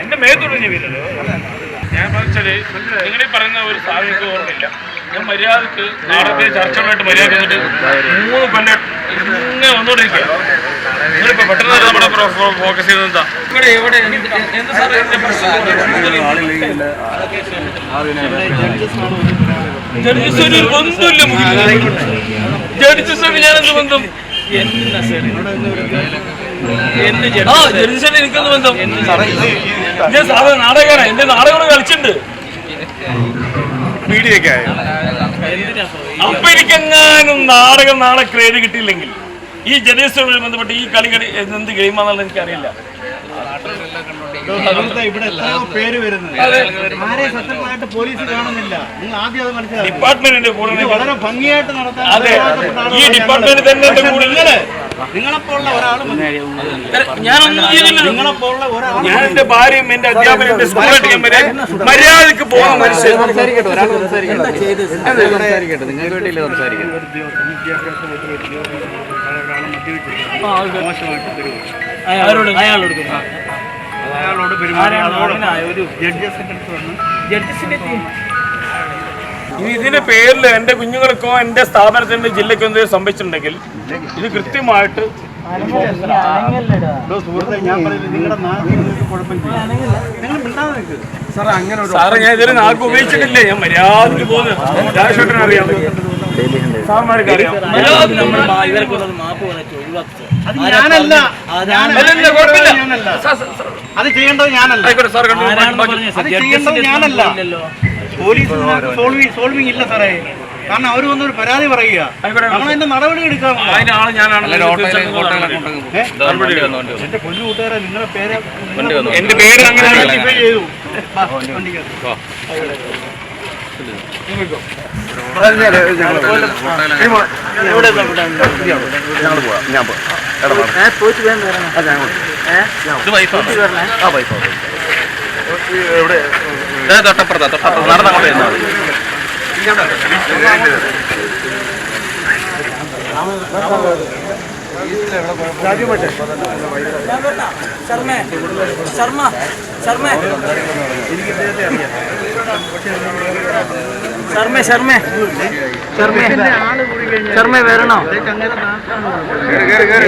എന്റെ മേത്തൊഴിഞ്ഞ വീരത് ഞാൻ വെച്ചാൽ നിങ്ങൾ ഈ പറയുന്ന ഒരു സാഹചര്യം ഓർമ്മയില്ല. ഞാൻ മര്യാദയ്ക്ക് നാടകത്തെ ചർച്ചകളായിട്ട് മര്യാദ വന്നിട്ട് മൂന്ന് കൊല്ലം ഇങ്ങനെ വന്നുകൊണ്ടിരിക്കുക നിങ്ങളിപ്പോ പെട്ടെന്ന് നമ്മുടെ ഫോക്കസ് ചെയ്തത് എന്താ? ഇവിടെ ഇവിടെ എന്ത് സാറേ ജഡ്ജസ് ഒരു ബന്ധമില്ല ജഡ്ജസ് ഞാനെന്ത് ബന്ധം? എനിക്കൊന്ന് ബന്ധം ഞാൻ എന്റെ കളിച്ചിട്ടുണ്ട്. ആയോ? അപ്പൊ എനിക്കെങ്ങാനും നാടകം നാളെ ക്രേഡ് കിട്ടിയില്ലെങ്കിൽ. ഈ ജനേശ്വരുമായി ബന്ധപ്പെട്ട് ഈ കളി കളി എന്ത് ഗെയിമാണെന്നുള്ളത് എനിക്കറിയില്ല. ഡിപ്പാർട്ട്മെന്റിന്റെ കൂടെ അതെ. ഈ ഡിപ്പാർട്ട്മെന്റ് തന്നെ കൂടെ നിങ്ങളെപ്പോലുള്ള ചെയ്യുന്നില്ല നിങ്ങളെപ്പോലുള്ള ഒരാൾ ഞാൻ എന്റെ ഭാര്യയും എന്റെ അധ്യാപനം എന്റെ വരെ മര്യാദയ്ക്ക് പോകുന്ന മനുഷ്യൻ. മോശമായിട്ട് അയാളോട് പെരുമാറി. അതോട് ജഡ്ജസിന്റെ അടുത്ത് വന്ന്. ഇനി ഇതിന്റെ പേരിൽ എന്റെ കുഞ്ഞുങ്ങൾക്കോ എന്റെ സ്ഥാപനത്തിന്റെ ജില്ലക്കോ എന്തെങ്കിലും സംഭവിച്ചിട്ടുണ്ടെങ്കിൽ ഇത് കൃത്യമായിട്ട് സാറേ ഞാൻ ഇതിന് നാക്ക് ഉപയോഗിച്ചിട്ടില്ലേ. ഞാൻ മര്യാദയ്ക്ക് പോകുന്നത് രാജേട്ടൻ അറിയാം. സാർമാർക്ക് അറിയാം ഞാനല്ല. അത് ചെയ്യേണ്ടത് ഞാനല്ല. അത് ചെയ്യേണ്ടത് ഞാനല്ല. പോലീസ് സോൾവിങ് സോൾവിങ് ഇല്ല സാറേ. കാരണം അവർ വന്നൊരു പരാതി പറയുക. അതിന്റെ നടപടി എടുക്കാം. എന്റെ പൊന്നു കൂട്ടുകാരെ നിങ്ങളുടെ പേര് എന്റെ പേര് അങ്ങനെ ചെയ്തു. തൊട്ടപ്പുറത്താ തൊട്ടപ്പുറത്ത്. നടന്നങ്ങോട്ട് ചെന്നാൽ ശർമ്മ ശർമ്മ ശർമ്മ ശർമ്മ ശർമ്മ ശർമ്മ വരണോ അങ്ങനെ